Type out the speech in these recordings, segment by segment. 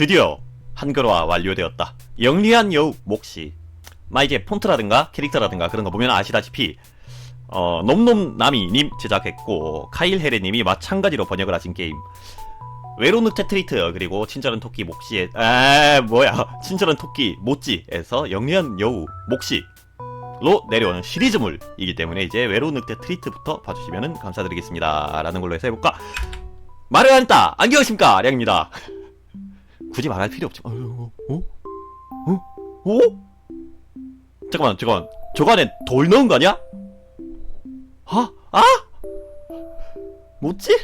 드디어 한글화 완료되었다. 영리한 여우 몫이. 마 이제 폰트라든가 캐릭터라든가 그런 거 보면 아시다시피 어 놈놈나미님 제작했고 카일 헤레님이 마찬가지로 번역을 하신 게임. 외로운 테트리트 그리고 친절한 토끼 몫이에 아 뭐야 친절한 토끼 모찌에서 영리한 여우 몫이로 내려오는 시리즈물이기 때문에 이제 외로운 늑대 트리트부터 봐주시면 감사드리겠습니다 라는 걸로 해서 해볼까 말을 안 했다 안녕하십니까 량입니다 굳이 말할 필요 없지 어? 어? 어? 어? 잠깐만 잠깐만 저거 안에 돌 넣은 거 아니야? 아? 아? 뭐지?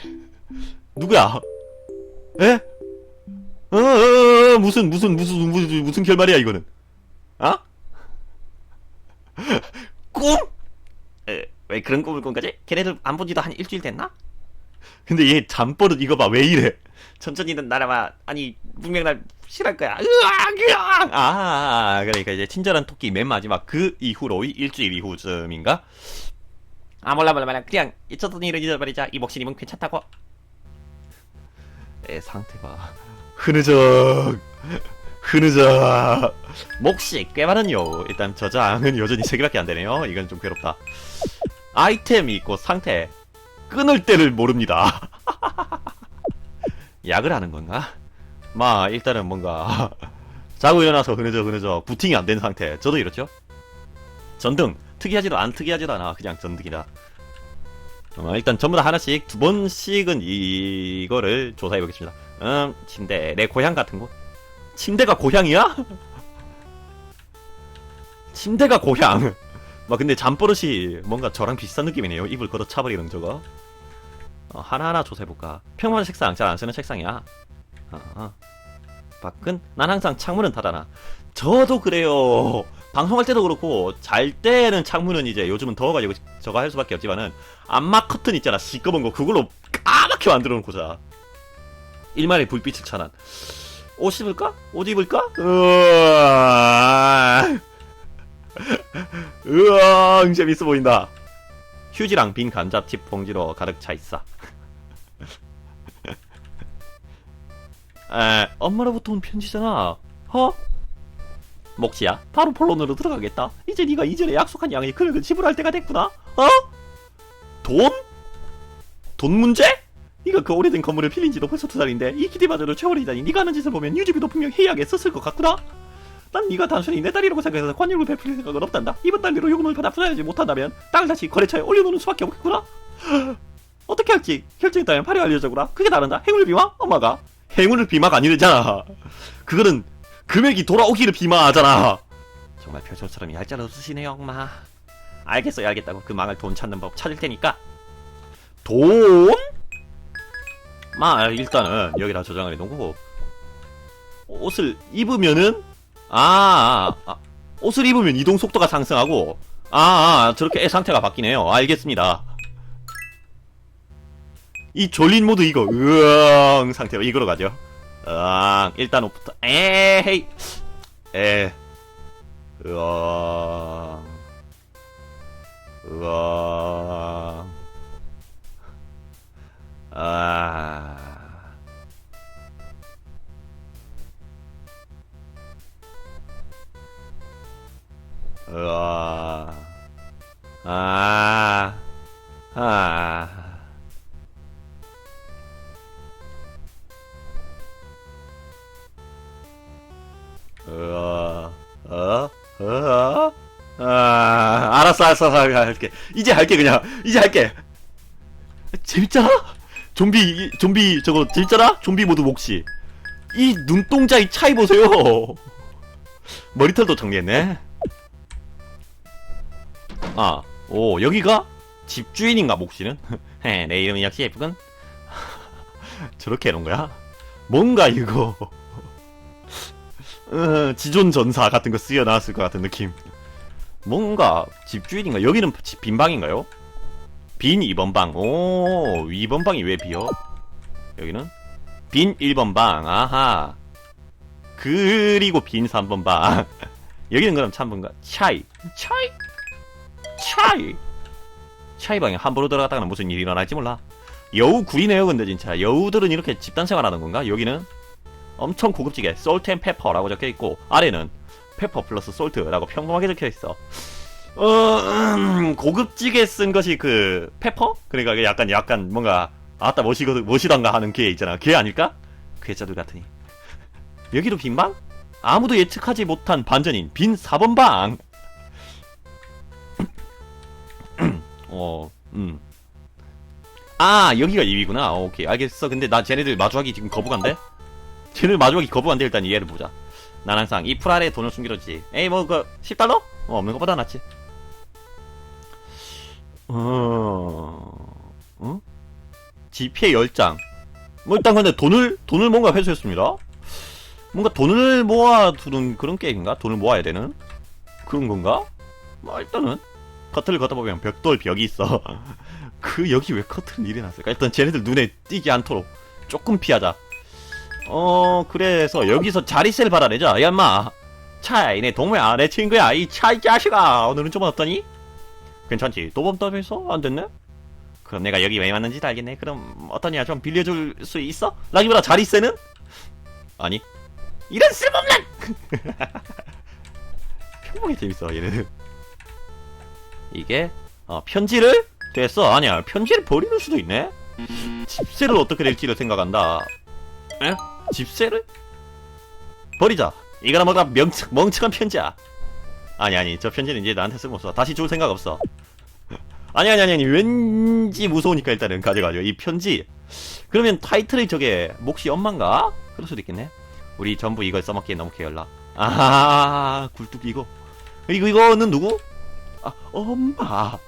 누구야? 에? 어, 어, 어, 무슨 무슨 무슨 무슨 무슨 결말이야 이거는? 아? 꿈? 에, 왜 그런 꿈을 꾼 거지? 걔네들 안 본지도 한 일주일 됐나? 근데 얘 잠버릇 이거 봐. 왜 이래? 천천히는 날아봐 아니 분명 날 싫어할 거야. 으악 으악! 아 그러니까 이제 친절한 토끼 맨 마지막 그 이후로의 일주일 이후쯤인가? 아 몰라 몰라 몰라. 그냥 있었던 일을 잊어버리자. 이 목신님은 괜찮다고. 애 상태가 흐느적 흐느적. 몫이 꽤 많은요. 일단 저장은 여전히 3개밖에 안 되네요. 이건 좀 괴롭다. 아이템이 있고 상태 끊을 때를 모릅니다. 약을 하는 건가? 마 일단은 뭔가 자고 일어나서 흐느적 흐느적 부팅이 안 된 상태. 저도 이렇죠? 전등. 특이하지도 안 특이하지도 않아. 그냥 전등이다. 어, 일단 전부 다 하나씩 두 번씩은 이거를 조사해 보겠습니다. 음 침대. 내 고향 같은 곳? 침대가 고향이야? 침대가 고향 막 근데 잠버릇이 뭔가 저랑 비슷한 느낌이네요. 입을 걷어 차버리는 저거. 어, 하나하나 조사해볼까? 평범한 책상 잘 안 쓰는 책상이야. 어, 어. 밖은? 난 항상 창문은 닫아놔. 저도 그래요. 방송할 때도 그렇고 잘 때는 창문은 이제 요즘은 더워가지고 저거 할 수밖에 없지만은 암막 커튼 있잖아. 시꺼먼 거 그걸로 까맣게 만들어 놓고 자 일말의 불빛을 찬한 옷 입을까? 옷 입을까? 으아 으아 재밌어 보인다 휴지랑 빈 감자칩 봉지로 가득 차 있어 에 엄마로부터 온 편지잖아 어? 목시야 바로 본론으로 들어가겠다 이제 네가 이전에 약속한 양의 금액을 지불할 때가 됐구나 어? 돈? 돈 문제? 네가 그 오래된 건물을 빌린 지도 벌써 두 달인데 이 기대마저도 채워리다니 네가 하는 짓을 보면 유지비도 분명 해야겠었을 것 같구나 난 네가 단순히 내 딸이라고 생각해서 관용을 베풀 생각은 없단다 이번 달내로 요금을 받아 풀어야지 못한다면 딸을 다시 거래처에 올려놓는 수밖에 없겠구나 어떻게 할지 결정에 따면 발효 알려주구나 그게 다른다 행운을 비마? 엄마가 행운을 비마가 아니랬잖아 그거는 금액이 돌아오기를 비마하잖아. 정말 별처럼 얄짤 없으시네요, 엄마. 알겠어요, 알겠다고. 그 망할 돈 찾는 법 찾을 테니까. 돈? 마, 일단은 여기다 저장을 해놓고 옷을 입으면은 아, 아, 아, 옷을 입으면 이동 속도가 상승하고 아, 아 저렇게 애 상태가 바뀌네요. 알겠습니다. 이 졸린 모드 이거 으앙 상태로 이거로 가죠. 으앙 일단 옷부터 에헤이 에 으앙 으앙 아 으아 아 아. 어, 어, 어, 아, 알았어, 알았어, 알았어, 할게. 이제 할게, 그냥. 이제 할게. 재밌잖아? 좀비, 좀비, 저거, 재밌잖아? 좀비 모드 몫이. 이 눈동자의 차이 보세요. 머리털도 정리했네. 아, 오, 여기가 집주인인가, 몫이는? 헤, 내 이름은 역시 예쁘군. 저렇게 해놓은 거야? 뭔가 이거. 어, 지존 전사 같은 거 쓰여 나왔을 것 같은 느낌. 뭔가 집주인인가? 여기는 집- 빈 방인가요? 빈 2번 방. 오, 2번 방이 왜 비어? 여기는 빈 1번 방. 아하. 그리고 빈 3번 방. 여기는 그럼 3번가? 차이. 차이. 차이. 차이 방에 함부로 들어갔다가는 무슨 일이 일어날지 몰라. 여우 구리네요, 근데 진짜. 여우들은 이렇게 집단 생활하는 건가? 여기는 엄청 고급지게 솔트 앤 페퍼라고 적혀 있고 아래는 페퍼 플러스 솔트라고 평범하게 적혀 있어. 어, 음, 고급지게 쓴 것이 그 페퍼? 그러니까 약간 약간 뭔가 아따 멋이거 멋이던가 하는 걔 있잖아. 걔 아닐까? 괴짜들 같으니. 여기도 빈 방? 아무도 예측하지 못한 반전인 빈 4번 방. 어, 음. 아, 여기가 2위구나. 어, 오케이. 알겠어. 근데 나 쟤네들 마주하기 지금 거부간데? 쟤네들 마주하기 거부간데 일단 이해를 보자. 난 항상 이 풀 아래에 돈을 숨기려지. 에이, 뭐, 그, 10달러? 어, 없는 것보다 낫지. 어, 어? 지폐 10장. 뭐, 일단 근데 돈을, 돈을 뭔가 회수했습니다. 뭔가 돈을 모아두는 그런 게임인가? 돈을 모아야 되는? 그런 건가? 뭐, 일단은. 커트를 걷다 보면 벽돌 벽이 있어. 그 여기 왜 커트를 일어났을까? 일단 쟤네들 눈에 띄지 않도록 조금 피하자. 어 그래서 여기서 자리세를 받아내자. 야 인마 차이 내 동무야 내 친구야 이 차이 자식아 오늘은 좀 어떠니? 괜찮지? 도범 더해서 안 됐네? 그럼 내가 여기 왜 왔는지 알겠네. 그럼 어떠냐 좀 빌려줄 수 있어? 라기보다 자리세는? 아니 이런 쓸모없는 평범하게 재밌어 얘네들 이게 어, 편지를? 됐어. 아니야 편지를 버리는 수도 있네. 집세를 어떻게 될지를 생각한다. 에? 집세를? 버리자. 이거나 뭐가 멍청, 멍청한 편지야. 아니 아니 저 편지는 이제 나한테 쓸모없어. 다시 줄 생각 없어. 아니 아니 아니 아니 왠지 무서우니까 일단은 가져가죠 이 편지. 그러면 타이틀이 저게 몫이 엄만가? 그럴 수도 있겠네. 우리 전부 이걸 써먹기에 너무 게을러 아 굴뚝 이거. 이거 이거는 누구? 아 엄마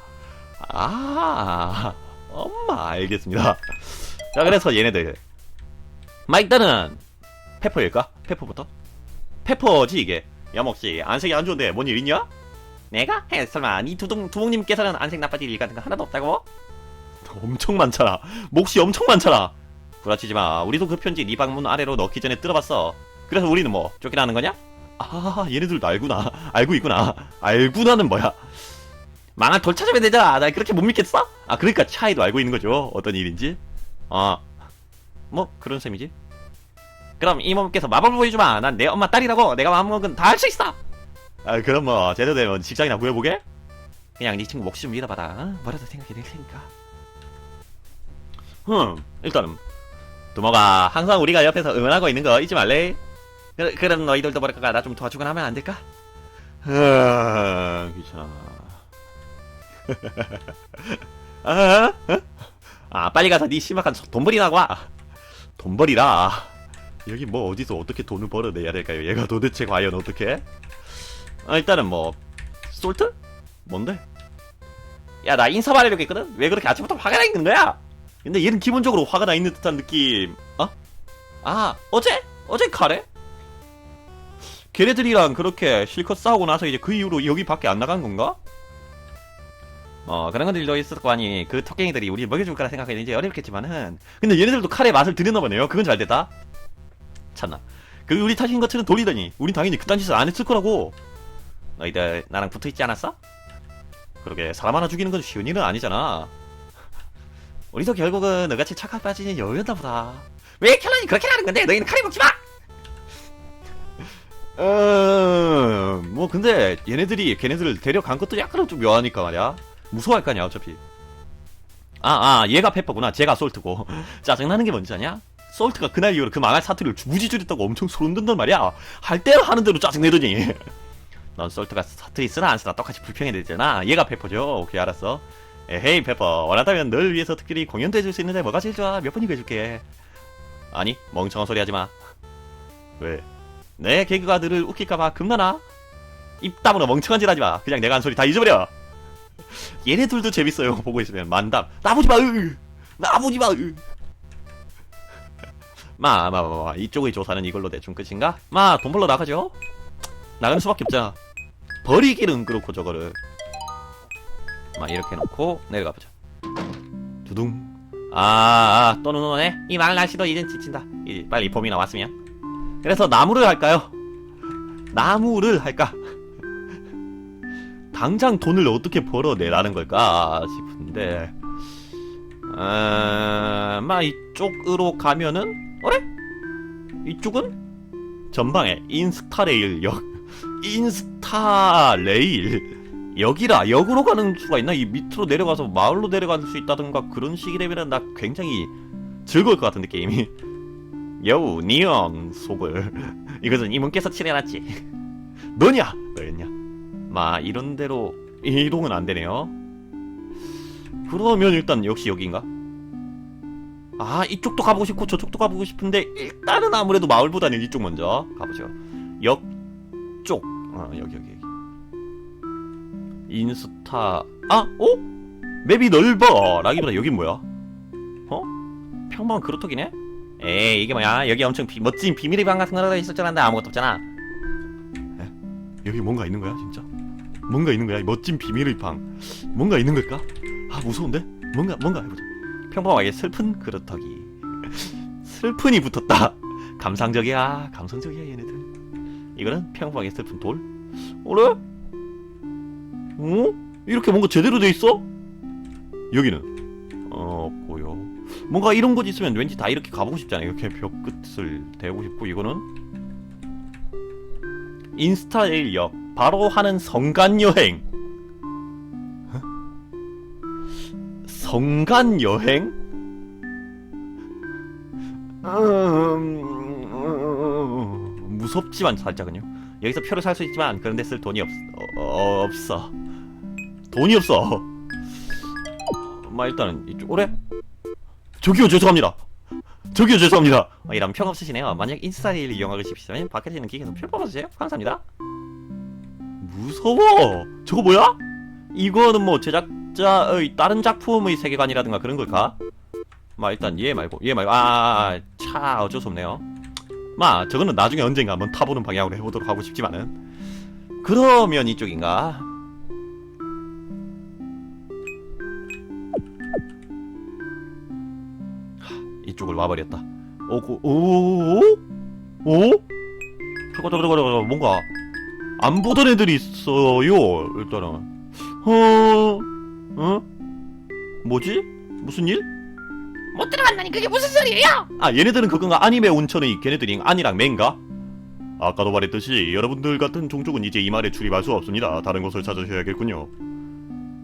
아 엄마 알겠습니다 자 그래서 얘네들 마 일단은 페퍼일까? 페퍼부터? 페퍼지 이게 야먹씨 안색이 안 좋은데 뭔 일 있냐? 내가? 해 설마 니 두둥, 두목님께서는 안색 나빠질 일 같은 거 하나도 없다고? 엄청 많잖아 몫이 엄청 많잖아 구라치지 마 우리도 그 편지 네 방문 아래로 넣기 전에 뜯어봤어 그래서 우리는 뭐 쫓겨나는 거냐? 아 얘네들도 알구나. 알고 있구나. 알구나는 뭐야? 망한 돌 찾으면 되잖아. 나 그렇게 못 믿겠어? 아 그러니까 차이도 알고 있는 거죠. 어떤 일인지. 아 뭐 그런 셈이지. 그럼 이모께서 마법을 보여주마. 난 내 엄마 딸이라고 내가 마음먹은 다 할 수 있어. 아 그럼 뭐 제대로 되면 직장이나 구해보게? 그냥 네 친구 좀 믿어봐라. 어? 뭐라도 생각해 낼 테니까. 흠 일단은 두모가 항상 우리가 옆에서 응원하고 있는 거 잊지 말래 그, 그럼 너희들도 뭐랄까 나 좀 도와주거나 하면 안 될까? 아, 귀찮아. 아, 어? 아, 빨리 가서 네 심각한 돈벌이나 와. 돈벌이라. 여기 뭐 어디서 어떻게 돈을 벌어내야 될까요? 얘가 도대체 과연 어떻게? 아, 일단은 뭐 솔트? 뭔데? 야, 나 인사 말하려고 했거든. 왜 그렇게 아침부터 화가 나 있는 거야? 근데 얘는 기본적으로 화가 나 있는 듯한 느낌. 어? 아, 어제? 어제 카레? 걔네들이랑 그렇게 실컷 싸우고 나서 이제 그 이후로 여기 밖에 안 나간 건가? 어 그런 것들도 거 아니. 그 토깽이들이 우리 먹여줄 거라 생각하니 이제 어렵겠지만은. 근데 얘네들도 칼의 맛을 들였나 보네요. 그건 잘 됐다. 참나. 그 우리 탓인 것처럼 돌리더니 우린 당연히 그딴 짓을 안 했을 거라고. 너희들 나랑 붙어있지 않았어? 그러게 사람 하나 죽이는 건 쉬운 일은 아니잖아. 우리도 결국은 너같이 착각 빠지는 여유였나 보다. 왜 켈런이 그렇게 하는 건데? 너희는 칼에 먹지 마! 어, 뭐 근데 얘네들이 걔네들을 데려간 것도 약간은 좀 묘하니까 말이야. 무서워할 거 아니야 어차피. 아, 아, 얘가 페퍼구나. 쟤가 솔트고. 짜증나는 게 뭔지 아냐? 솔트가 그날 이후로 그 망할 사투리를 무지 줄였다고 엄청 소름 돋단 말이야. 할 대로 하는 대로 짜증내더니. 넌 솔트가 사투리 쓰나 안 쓰나 똑같이 불평해 되잖아. 얘가 페퍼죠. 오케이, 알았어. 에헤이, 페퍼. 원한다면 널 위해서 특별히 공연도 해줄 수 있는데 뭐가 제일 좋아? 몇 번이고 해줄게. 아니, 멍청한 소리 하지 마. 왜? 내 개그가 너를 웃길까봐 겁나나? 입 다물어 멍청한 짓 하지마 그냥 내가 한 소리 다 잊어버려 얘네들도 재밌어요 보고 있으면 만담 나보지마 으 나보지마 으 마, 마, 마, 마, 이쪽의 조사는 이걸로 대충 끝인가? 마, 돈 벌러 나가죠? 나가는 수밖에 없잖아. 버리기는 그렇고, 저거를. 마, 이렇게 놓고, 내려가 보자. 두둥. 아, 아, 또눈 오네? 이 말 날씨도 이젠 지친다. 이, 빨리 봄이 나왔으면. 그래서 나무를 할까요? 나무를 할까? 당장 돈을 어떻게 벌어내라는 걸까 싶은데 아, 마 이쪽으로 가면은 어래? 이쪽은 전방에 인스타레일역 인스타레일 역이라 역으로 가는 수가 있나? 이 밑으로 내려가서 마을로 내려갈 수 있다든가 그런 식이 되면 나 굉장히 즐거울 것 같은데 게임이 여우 니언 속을. 이것은 이문께서 칠해놨지. 너냐? 너였냐? 마 이런 대로 이동은 안 되네요. 그러면 일단 역시 여기인가? 아 이쪽도 가보고 싶고 저쪽도 가보고 싶은데 일단은 아무래도 마을보다는 이쪽 먼저 가보죠. 역쪽. 어 여기 여기 여기. 인스타. 아 어? 맵이 넓어! 라기보다 여긴 뭐야? 어? 평범한 그루터기네? 에이 이게 뭐야 여기 엄청 비- 멋진 비밀의 방 같은 거가 있을 줄 알았는데 아무것도 없잖아 에? 여기 뭔가 있는 거야 진짜? 뭔가 있는 거야 이 멋진 비밀의 방 뭔가 있는 걸까? 아 무서운데? 뭔가 뭔가 해보자 평범하게 슬픈 그루터기 슬픈이 붙었다 감상적이야 감성적이야 얘네들 이거는 평범하게 슬픈 돌 그래? 어? 이렇게 뭔가 제대로 돼 있어? 여기는 어 뭔가 이런 곳 있으면 왠지 다 이렇게 가보고 싶잖아요 이렇게 벽 끝을 대고 싶고 이거는 인스타일역 바로 하는 성간 여행 성간 여행? 음, 무섭지만 살짝은요. 여기서 표를 살 수 있지만 그런데 쓸 돈이 없 어, 없어. 돈이 없어. 마 일단은 이쪽 오래. 저기요 죄송합니다. 저기요 죄송합니다. 어, 이런 평 없으시네요. 만약 인스타일 이용하고 싶으시면 밖에 있는 기계에서 표 뽑아주세요. 감사합니다. 무서워. 저거 뭐야? 이거는 뭐 제작자의 다른 작품의 세계관이라든가 그런 걸까? 마 일단 얘 말고 얘 말고 아차 어쩔 수 없네요. 마 저거는 나중에 언젠가 한번 타보는 방향으로 해보도록 하고 싶지만은 그러면 이쪽인가? 이쪽을 와버렸다. 오고 오? 오? 저거 저거 뭔가 안 보던 애들이 있어요. 일단은 어? 어? 뭐지? 무슨 일? 못 들어간다니 그게 무슨 소리예요? 아 얘네들은 그건가 아니메 온천의 걔네들이 아니랑 맨가? 아까도 말했듯이 여러분들 같은 종족은 이제 이 말에 출입할 수 없습니다. 다른 곳을 찾으셔야겠군요.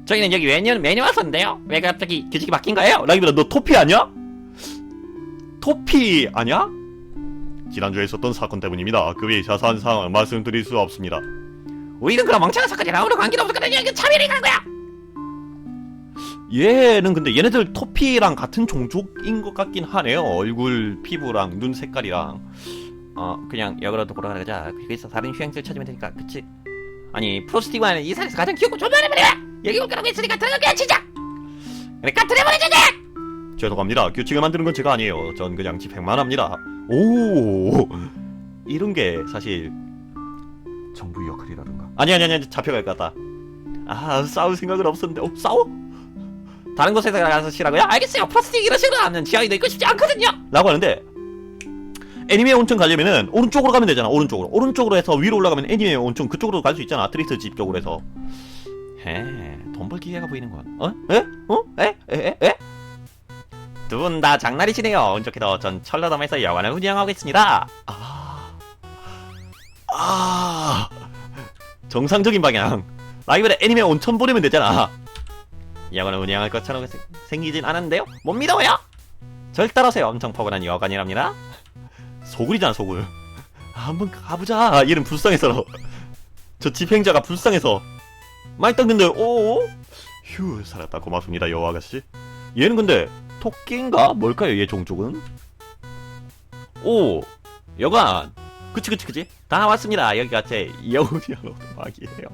저희는 여기 매년 매년 왔었는데요. 왜 갑자기 규칙이 바뀐 거예요? 라기보다 너 토피 아니야? 토피 아니야? 지난주에 있었던 사건 때문입니다. 그 외 자세한 상황 말씀드릴 수 없습니다. 우리는 그런 멍청한 사건이랑 아무런 관계도 없었거든요. 이게 차별이 간 거야. 얘는 근데 얘네들 토피랑 같은 종족인 것 같긴 하네요. 얼굴, 피부랑 눈 색깔이랑. 어 그냥 역으로 돌아가자. 거기서 다른 휴양지를 찾으면 되니까 그치? 아니 프로스티그와는 이 산에서 가장 귀엽고 존재하는 말이야. 여기 올 거라고 했으니까 들어가게 치자. 그러니까 들어버리자. 죄송합니다. 규칙을 만드는 건 제가 아니에요. 전 그냥 집행만 합니다. 오, 이런 게 사실 정부의 역할이라든가. 아니 아니 아니 잡혀갈 것 같다. 아 싸울 생각은 없었는데, 어 싸워? 다른 곳에서 가서 쉬라고요? 알겠어요. 프로스티기로 싫어하는 지하이도 있고 싶지 않거든요. 라고 하는데 애니메 온천 가려면은 오른쪽으로 가면 되잖아. 오른쪽으로. 오른쪽으로 해서 위로 올라가면 애니메 온천 그쪽으로 갈 수 있잖아. 트리스 집 쪽으로 해서. 해, 돈 벌 기회가 보이는 건. 어? 에? 어? 에? 에? 에? 에? 두 분 다 장난이시네요. 운 좋게도 전 철러덤에서 여관을 운영하고 있습니다. 아, 아, 정상적인 방향. 라이브에 애니메 온천 보내면 되잖아. 여관을 운영할 것처럼 생- 생기진 않았는데요. 못 믿어요? 절 따라서요. 엄청 포근한 여관이랍니다. 소굴이잖아 소굴. 아, 한번 가보자. 얘는 불쌍해서. 저 집행자가 불쌍해서. 말단 근데 오, 휴 살았다 고맙습니다 여우 아가씨. 얘는 근데 토끼인가 뭘까요 얘 종족은? 오, 여관. 그치 그치 그치. 다 왔습니다. 여기가 제 여우리아로 막이에요.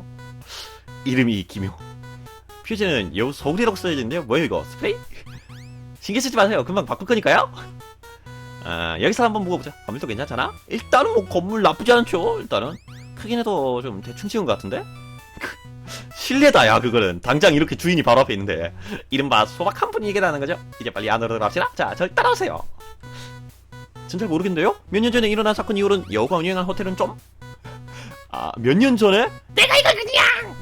이름이 기묘. 퓨즈는 여우 소굴이라고 써야되는데요 뭐예요 이거 스프레이? 신경 쓰지 마세요. 금방 바꿀 거니까요. 아, 여기서 한번 묵어보자. 건물도 괜찮잖아? 일단은 뭐 건물 나쁘지 않죠. 일단은 크긴 해도 좀 대충 지은 것 같은데? 실례다 야 그거는 당장 이렇게 주인이 바로 앞에 있는데 이른바 소박 한 분이 얘기라는 거죠 이제 빨리 안으로 들어갑시다 자절 따라오세요 전 잘 모르겠는데요? 몇 년 전에 일어난 사건 이후로는 여우가 운영한 호텔은 좀... 아 몇 년 전에? 내가 이걸 그냥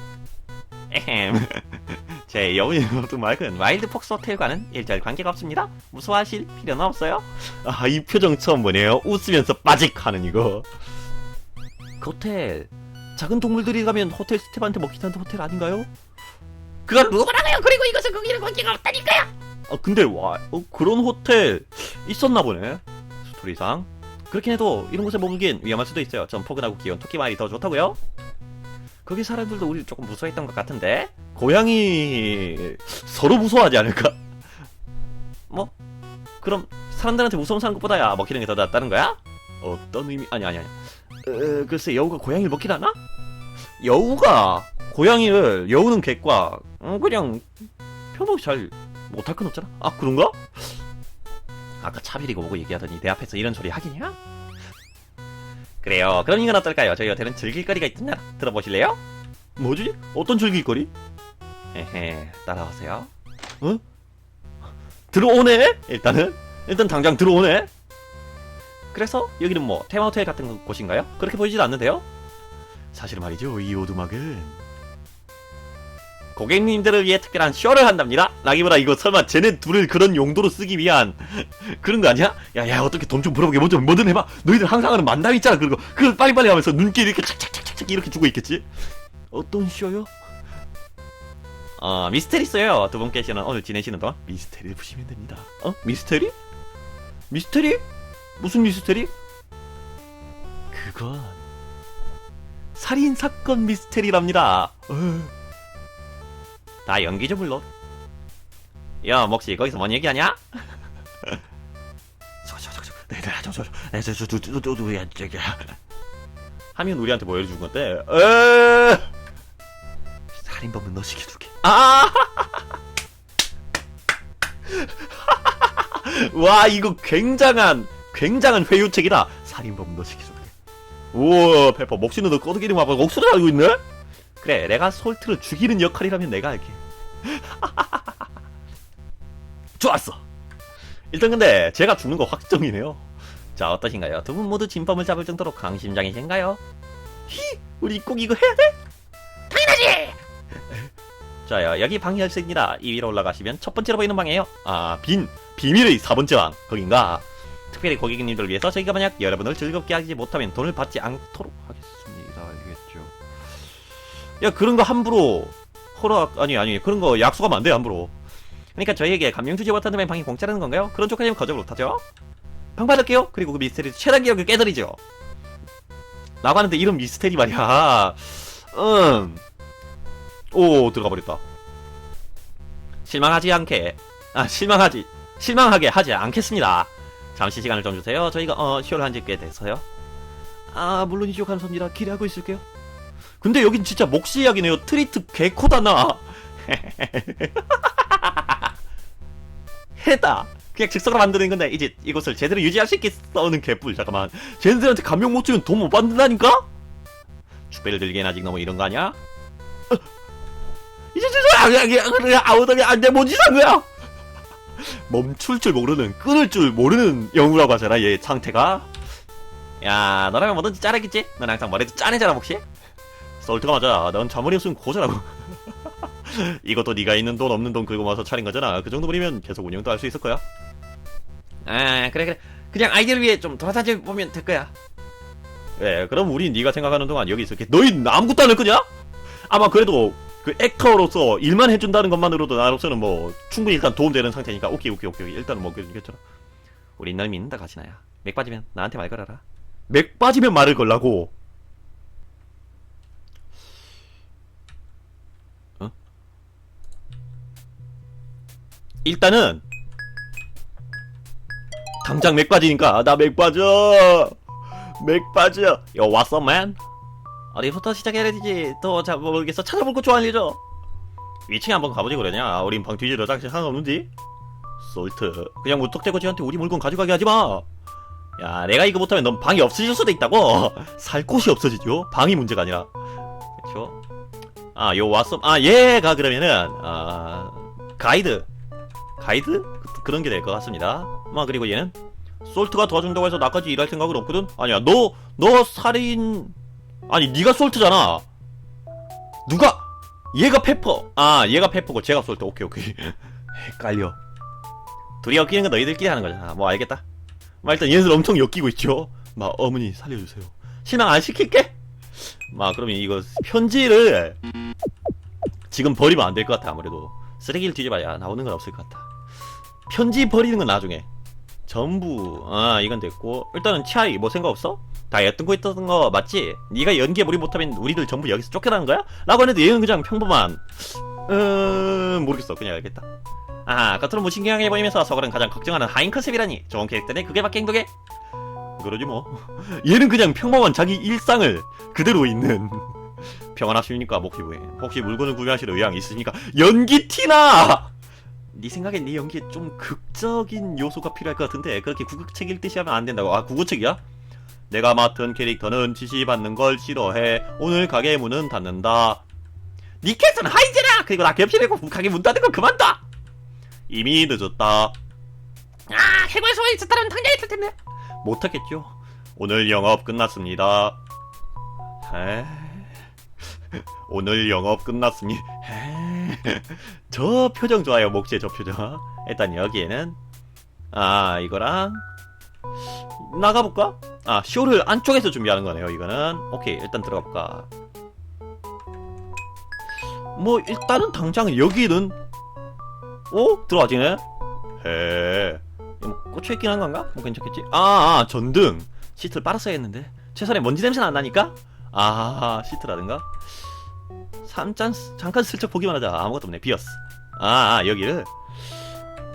에헴 제 여운이 오두막은 와일드 폭스 호텔과는 일절 관계가 없습니다. 무서워하실 필요는 없어요. 아, 이 표정 처음 보네요. 웃으면서 빠직 하는 이거. 그 호텔 작은 동물들이 가면 호텔 스텝한테 먹히는 호텔 아닌가요? 그건 누구라고요? 그리고 이것은 거기랑 관계가 없다니까요. 아 근데 와 어, 그런 호텔 있었나 보네. 스토리상. 그렇긴 해도 이런 곳에 머물긴 위험할 수도 있어요. 전 포근하고 귀여운 토끼 말이 더 좋다고요. 거기 사람들도 우리 조금 무서워했던 것 같은데? 고양이 서로 무서워하지 않을까? 뭐? 그럼 사람들한테 무서운 사는 것보다야 먹히는 게 더 낫다는 거야? 어떤 의미 아니 아니 아니 어, 글쎄 여우가 고양이를 먹긴 하나 여우가 고양이를 여우는 객과 어, 그냥 편하게 잘 못할 건 없잖아. 아 그런가? 아까 차비리고 보고 얘기하더니 내 앞에서 이런 소리 하기냐? 그래요. 그럼 이건 어떨까요? 저희 호텔은 즐길 거리가 있습니다. 들어보실래요? 뭐지? 어떤 즐길 거리? 에헤, 따라오세요. 어? 들어오네? 일단은 일단 당장 들어오네. 그래서 여기는 뭐 테마 호텔 같은 곳인가요? 그렇게 보이지도 않는데요. 사실 말이죠, 이 오두막은 고객님들을 위해 특별한 쇼를 한답니다. 라기보다 이거 설마 쟤네 둘을 그런 용도로 쓰기 위한 그런 거 아니야? 야, 야, 어떻게 돈 좀 벌어보게 뭐좀 뭐든 해봐. 너희들 항상 하는 만담 있잖아. 그거 그걸 빨리빨리 하면서 눈길 이렇게 착착착착 이렇게 주고 있겠지? 어떤 쇼요? 어, 미스테리 있어요. 두 분께서는 오늘 지내시는 동안 미스테리를 보시면 됩니다. 어? 미스테리? 미스테리? 무슨 미스테리? 그건 살인 사건 미스테리랍니다. 어. 다 연기죠 물론. 야 목씨 거기서 뭔 얘기하냐? 하면 우리한테 뭐 해준 건데? 에 살인범은 너 시켜줄게. 아! 와 이거 굉장한 굉장한 회유책이다. 살인범은 너 시켜줄게. 우와 페퍼 목씨는 너 꺼드기는 와봐 목소리 알고 있네? 그래 내가 솔트를 죽이는 역할이라면 내가 할게 좋았어 일단 근데 제가 죽는 거 확정이네요 자 어떠신가요? 두 분 모두 진범을 잡을 정도로 강심장이신가요? 히 우리 꼭 이거 해야 돼? 당연하지. 자요 여기 방이 열쇠입니다 이 위로 올라가시면 첫 번째로 보이는 방이에요 아빈 비밀의 4번째 방 거긴가 특별히 고객님들을 위해서 저희가 만약 여러분을 즐겁게 하지 못하면 돈을 받지 않도록 하겠습니다. 알겠죠? 야 그런 거 함부로 허락 아니 아니 그런 거 약속하면 안 돼 함부로. 그러니까 저희에게 감명 주지 못한다면 방이 공짜라는 건가요? 그런 쪽까지는 거절 못하죠? 방 받을게요. 그리고 그 미스테리 최단 기억을 깨드리죠. 라고 하는데 이런 미스테리 말이야. 음 오 들어가 버렸다. 실망하지 않게. 아 실망하지 실망하게 하지 않겠습니다 잠시 시간을 좀 주세요. 저희가 어 쇼를 한 지 꽤 돼서요. 아 물론이죠 감사합니다. 기대하고 있을게요. 근데 여긴 진짜 목시 이야기네요. 트리트 개코다 나. 해다. 그냥 즉석으로 만드는 건데 이제 이곳을 제대로 유지할 수 있겠어는 개뿔. 잠깐만. 쟤네들한테 감명 못 주면 돈 못 받는다니까? 축배를 들기엔 아직 너무 이런 거 아니야? 어, 이제 진짜 아우덕이 안돼. 뭔 짓한 거야? 멈출 줄 모르는 끊을 줄 모르는 영우라고 하잖아 얘 상태가. 야 너라면 뭐든지 짜내겠지? 넌 항상 머리도 짜내잖아 혹시? 솔트가 맞아. 넌 자물이 없으면 고자라고. 이것도 네가 있는 돈 없는 돈 긁고 와서 차린 거잖아. 그 정도 버리면 계속 운영도 할 수 있을 거야. 아 그래 그래. 그냥 아이디어를 위해 좀 돌아다녀 보면 될 거야. 네 그럼 우리 네가 생각하는 동안 여기 있을게. 너희 아무것도 안 할 거냐? 아마 그래도 그 액터로서 일만 해준다는 것만으로도 나로서는 뭐 충분히 일단 도움되는 상태니까 오케이 오케이 오케이. 일단은 뭐 괜찮아. 우리 널 믿는다 가시나야. 맥 빠지면 나한테 말 걸어라. 맥 빠지면 말을 걸라고. 어? 일단은 당장 맥 빠지니까 나 맥 빠져. 맥 빠져. 요 what's up man 어디부터 시작해야 되지 또 잘 모르겠어. 찾아볼 거좀 알려줘 위층에 한번 가보지 그러냐? 우린 방 뒤지러 장치 하나 없는디 솔트. 그냥 무턱대고 쟤한테 우리 물건 가져가게 하지 마. 야 내가 이거 못하면 넌 방이 없어질 수도 있다고. 살 곳이 없어지죠? 방이 문제가 아니라. 그쵸? 아요 왓썹 아 얘가 그러면은 아 가이드. 가이드? 그, 그런 게 될 것 같습니다. 뭐 그리고 얘는 솔트가 도와준다고 해서 나까지 일할 생각은 없거든? 아니야. 너 너 살인 아니 네가 솔트잖아 누가 얘가 페퍼. 아, 얘가 페퍼고 제가 쏠때 오케이 오케이. 헷갈려. 둘이 엮이는 건 너희들끼리 하는 거잖아. 뭐 알겠다. 막 일단 얘네들 엄청 엮이고 있죠. 막 어머니 살려주세요. 실망 안 시킬게. 막 그러면 이거 편지를 지금 버리면 안 될 것 같아 아무래도 쓰레기를 뒤져봐야 나오는 건 없을 것 같아. 편지 버리는 건 나중에. 전부 아 이건 됐고 일단은 치아이 뭐 생각 없어? 다거 있던 거 맞지? 네가 연기에 몰입 못하면 우리들 전부 여기서 쫓겨나는 거야? 라고 하는데 얘는 그냥 평범한 음 모르겠어. 그냥 알겠다. 아 겉으로 무신경하게 보이면서 속으로는 가장 걱정하는 하인 컨셉이라니. 좋은 캐릭터네 그게 밖에 행동해 그러지 뭐. 얘는 그냥 평범한 자기 일상을 그대로 있는 평안하십니까 목피부에? 혹시 물건을 구매하실 의향 있으십니까? 연기 티나! 네 생각엔 네 연기에 좀 극적인 요소가 필요할 것 같은데 그렇게 구구책 읽듯이 하면 안 된다고. 아 구구책이야? 내가 맡은 캐릭터는 지시받는 걸 싫어해. 오늘 가게 문은 닫는다. 니 캐릭터는 하이제라! 그리고 나 겹치려고 가게 문 닫는 거 그만둬! 이미 늦었다. 아 해골 소에 있었다면 당장 있을 텐데. 못하겠죠. 오늘 영업 끝났습니다. 에? 오늘 영업 끝났습니다 에? 저 표정 좋아요 목지의 저 표정. 일단 여기에는. 아 이거랑 나가볼까? 아 쇼를 안쪽에서 준비하는 거네요 이거는. 오케이 일단 들어가볼까? 뭐 일단은 당장 여기는 오 들어와지네? 해 뭐 꽂혀있긴 한 건가? 뭐 괜찮겠지? 아, 아 전등. 시트를 빨았어야겠는데. 최선의 먼지 냄새는 안 나니까? 아 시트라든가? 잠깐 잠깐 슬쩍 보기만 하자. 아무것도 없네. 비었어 아, 아 여기를.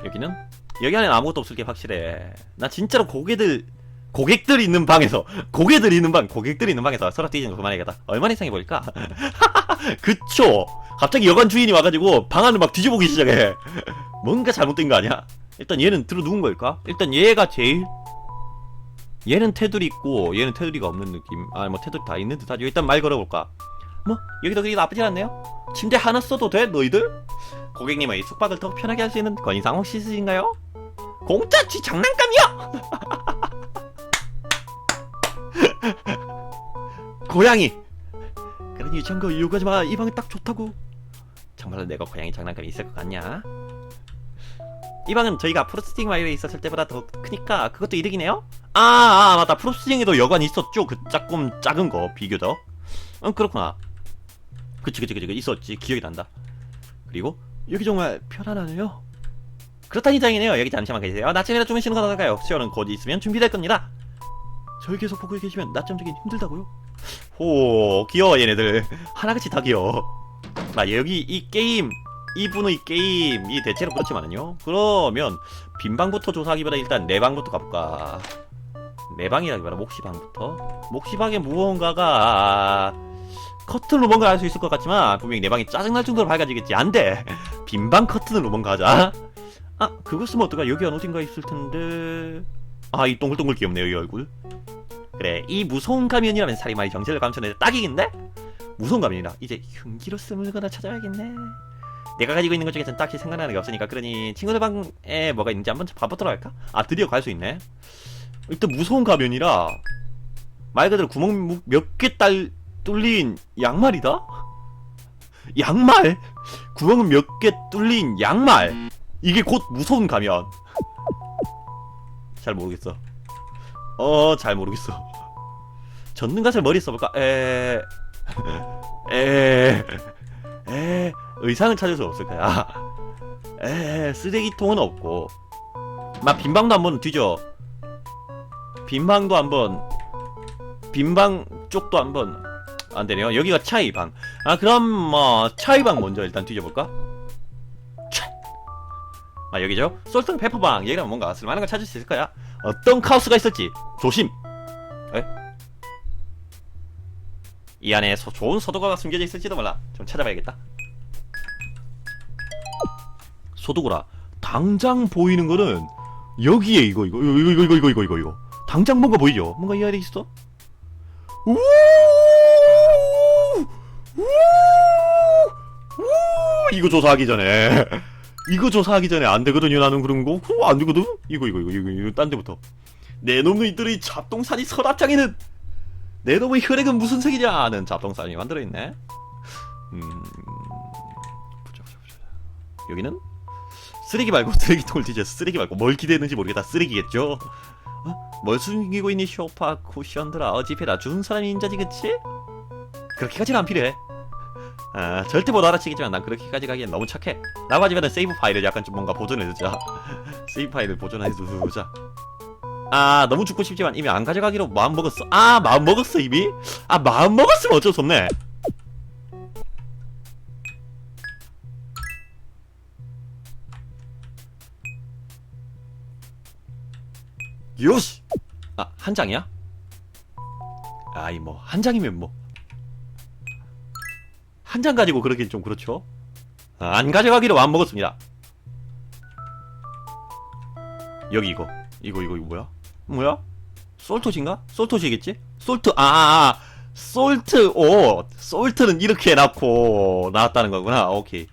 여기는? 여기 안에 아무것도 없을 게 확실해. 나 진짜로 고객들 고객들 있는 방에서 고객들 있는 방 고객들 있는 방에서 서랍 뒤지는 거 그만해야겠다. 얼마나 이상해 보일까? 그쵸? 갑자기 여관 주인이 와가지고 방 안을 막 뒤져보기 시작해. 뭔가 잘못된 거 아니야? 일단 얘는 들어 누운 걸까? 일단 얘가 제일? 얘는 테두리 있고 얘는 테두리가 없는 느낌. 아니 뭐 테두리 다 있는 듯하죠. 일단 말 걸어볼까? 뭐? 여기도 그리 나쁘지 않네요? 침대 하나 써도 돼 너희들? 고객님의 숙박을 더 편하게 할 수 있는 건의사항 혹시 있으신가요? 공짜치 장난감이야 고양이 그런 유치한 거 요구하지 마. 이 방이 딱 좋다고. 정말로 내가 고양이 장난감이 있을 것 같냐? 이 방은 저희가 프로스팅 와이어에 있었을 때보다 더 크니까 그것도 이득이네요? 아, 아 맞다. 프로스팅에도 여관이 있었죠. 그 조금 작은 거 비교적. 응 그렇구나. 그치 그치 그치 있었지. 기억이 난다. 그리고 여기 정말 편안하네요. 그렇다니 다행이네요. 여기 잠시만 계세요. 낮잠이라 주무시는 건 어떨까요? 시원은 곧 있으면 준비될 겁니다. 저희 계속 보고 계시면 낮잠 자긴 힘들다고요? 호 귀여워 얘네들. 하나같이 다 귀여워. 나 여기 이 게임 이분의 게임이 대체로 그렇지만은요. 그러면 빈방부터 조사하기보다 일단 내 방부터 가볼까? 내 방이라기보다 몫시방부터? 몫시방에 무언가가 커튼으로 뭔가 할 수 있을 것 같지만 분명히 내 방이 짜증날 정도로 밝아지겠지. 안돼. 빈방 커튼으로 뭔가 하자. 아 그거 쓰면 어떨까 여기 어딘가 있을 텐데 아 이 동글동글 귀엽네요 이 얼굴 그래 이 무서운 가면이라면 살인마의 정체를 감춰내 딱이긴데? 무서운 가면이라 이제 흉기로 쓰는 거나 찾아야겠네 내가 가지고 있는 것 중에선 딱히 생각나는 게 없으니까 그러니 친구들 방에 뭐가 있는지 한번 봐보도록 할까? 아 드디어 갈 수 있네 일단 무서운 가면이라 말 그대로 구멍 몇 개 딸 뚫린 양말이다? 양말? 구멍은 몇 개 뚫린 양말 이게 곧 무서운 가면 잘 모르겠어 어, 잘 모르겠어. 전능갓을 머리에 써볼까? 에, 에, 에, 의상을 찾을 수 없을 거야. 에, 쓰레기통은 없고. 막 빈방도 한번 뒤져. 빈방도 한번, 빈방 쪽도 한번. 안 되네요. 여기가 차이 방. 아, 그럼 뭐, 차이 방 먼저 일단 뒤져볼까? 차. 아, 여기죠? 솔트 페퍼방. 여기라면 뭔가 쓸만한 걸 찾을 수 있을 거야. 어떤 카오스가 있을지 조심. 에? 이 안에 소, 좋은 소도구가 숨겨져 있을지도 몰라. 좀 찾아봐야겠다. 소도구라. 당장 보이는 거는 여기에 이거 이거 이거 이거 이거 이거 이거 이거 이거. 당장 뭔가 보이죠? 뭔가 이 안에 있어? 우! 우! 우! 이거 조사하기 전에 이거 조사하기 전에 안 되거든요 나는 그런 거. 그거 안 되거든? 이거 이거 이거 이거 이거 딴 데부터. 내 놈의 이들의 잡동사니 서랍장에는 내 놈의 혈액은 무슨 색이냐는 잡동사니 만들어 있네. 음 여기는 쓰레기 말고 쓰레기통을 뒤져 쓰레기 말고 뭘 기대했는지 모르겠다 쓰레기겠죠? 어? 뭘 숨기고 있니 쇼파 쿠션들아? 어지페라 준 사람이 인자지 그치? 그렇게까지는 안 필요해 아 절대 못 알아채겠지만 난 그렇게까지 가기엔 너무 착해 하지만 세이브 파일을 약간 좀 뭔가 보존해두자 세이브 파일을 보존해두자 아 너무 죽고 싶지만 이미 안 가져가기로 마음 먹었어 아 마음 먹었어 이미? 아 마음 먹었으면 어쩔 수 없네 요시! 아, 한 장이야? 아이, 뭐, 한 장이면 뭐. 한 장 가지고 그러긴 좀 그렇죠? 아, 안 가져가기로 안 먹었습니다. 여기 이거. 이거, 이거, 이거 뭐야? 뭐야? 솔토신가? 솔토시겠지? 솔트, 아, 아, 아. 솔트, 오. 솔트는 이렇게 해놓고 나왔다는 거구나. 오케이.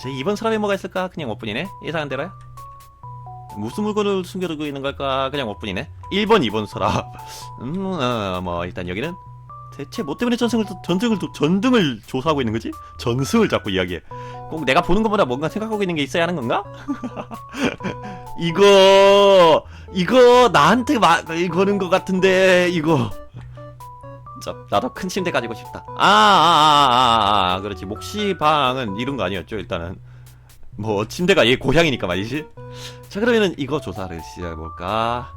제 이번 사람이 뭐가 있을까? 그냥 못뿐이네? 예상한 대로야? 무슨 물건을 숨겨두고 있는 걸까? 그냥 못뿐이네. 1번, 2번 서랍. 음, 어, 뭐, 일단 여기는 대체 뭐 때문에 전승을, 전승을, 전등을 조사하고 있는 거지? 전승을 자꾸 이야기해. 꼭 내가 보는 것보다 뭔가 생각하고 있는 게 있어야 하는 건가? 이거, 이거 나한테 마, 거는 것 같은데, 이거. 저, 나도 큰 침대 가지고 싶다. 아, 아, 아, 아, 아, 그렇지. 목시방은 이런 거 아니었죠, 일단은. 뭐, 침대가 얘 고향이니까 말이지. 자, 그러면은 이거 조사를 시작해볼까?